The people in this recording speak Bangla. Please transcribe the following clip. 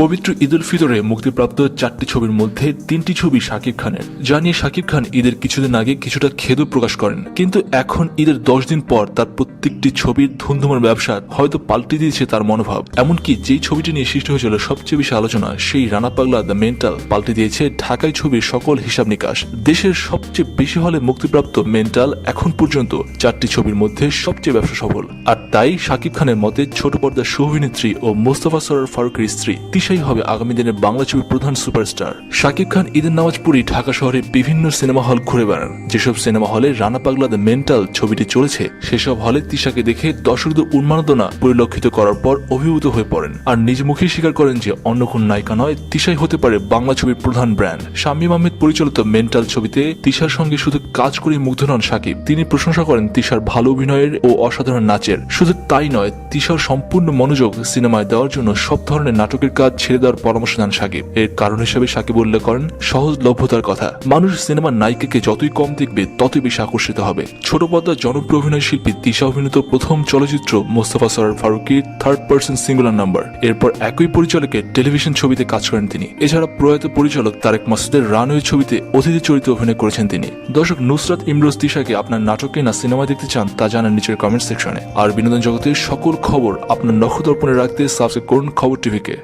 পবিত্র ঈদ উল ফিতরে মুক্তিপ্রাপ্ত চারটি ছবির মধ্যে তিনটি ছবি শাকিব খানের। যা নিয়ে শাকিব খান ঈদের কিছুদিন আগে কিছুটা খেদ প্রকাশ করেন। কিন্তু এখন ঈদের দশ দিন পর তার প্রত্যেকটি ছবির ধুমধুমার ব্যবসা হয়তো পাল্টে দিয়েছে তার মনোভাব। এমনকি যেই ছবিটি নিয়ে সৃষ্টি হয়েছিল সবচেয়ে বেশি আলোচনা, সেই রানা পাগলা দ্য মেন্টাল পাল্টে দিয়েছে ঢাকায় ছবির সকল হিসাব নিকাশ। দেশের সবচেয়ে বেশি হলে মুক্তিপ্রাপ্ত মেন্টাল এখন পর্যন্ত চারটি ছবির মধ্যে সবচেয়ে ব্যবসা সফল। আর তাই শাকিব খানের মতে ছোট পর্দার সৌভিনেত্রী ও মোস্তফা সরার ফারুকের স্ত্রী তিশাই হবে আগামী দিনে বাংলা ছবির প্রধান সুপারস্টার। শাকিব খান ঈদের নামাজ পড়ি ঢাকা শহরে বিভিন্ন সিনেমা হল ঘুরে বেড়ান। যেসব সিনেমা হলে রানা পাগলা দ্য মেন্টাল ছবিটি চলেছে, সেসব হলে তিশাকে দেখে দর্শকদের উন্মাদনা পরিলক্ষিত করার পর অভিভূত হয়ে পড়েন। আর নিজ মুখে স্বীকার করেন যে অন্য কোন নায়িকা নয়, তিশাই হতে পারে বাংলা ছবির প্রধান ব্র্যান্ড। শামীম আহমেদ পরিচালিত মেন্টাল ছবিতে তিশার সঙ্গে শুধু কাজ করে মুগ্ধ নন শাকিব। তিনি প্রশংসা করেন তিশার ভালো অভিনয়ের ও অসাধারণ নাচের। শুধু তাই নয়, তিশার সম্পূর্ণ মনোযোগ সিনেমায় দেওয়ার জন্য সব ধরনের নাটকের কাজ ছেড়ে দেওয়ার পরামর্শ দেন সাকিব। এর কারণ হিসেবে সাকিব উল্লেখ করেন সহজলভ্যতার কথা। মানুষ সিনেমার নায়িকাকে যতই কম দেখবে, ততই বেশি আকর্ষিত হবে। ছোট পর্দার জনপ্রিয় অভিনয় শিল্পী তিশা অভিনীত প্রথম চলচ্চিত্র মোস্তফা সরার ফারুকির থার্ড পার্সন সিঙ্গুলার নাম্বার এরপর একই পরিচালকের টেলিভিশন ছবিতে কাজ করেন তিনি। এছাড়া প্রয়াত পরিচালক তারেক মাসুদের রানওয়ে ছবিতে অতিথি চরিত্রে অভিনয় করেছেন তিনি। দর্শক নুসরাত ইমরোজ তিশাকে আপনার নাটকে না সিনেমা দেখতে চান, তা জানান নিচের কমেন্ট সেকশনে আর বিনোদন জগতের সকল খবর আপনার নখ দর্পণে রাখতে সাবস্ক্রাইব করুন খবর টিভিকে।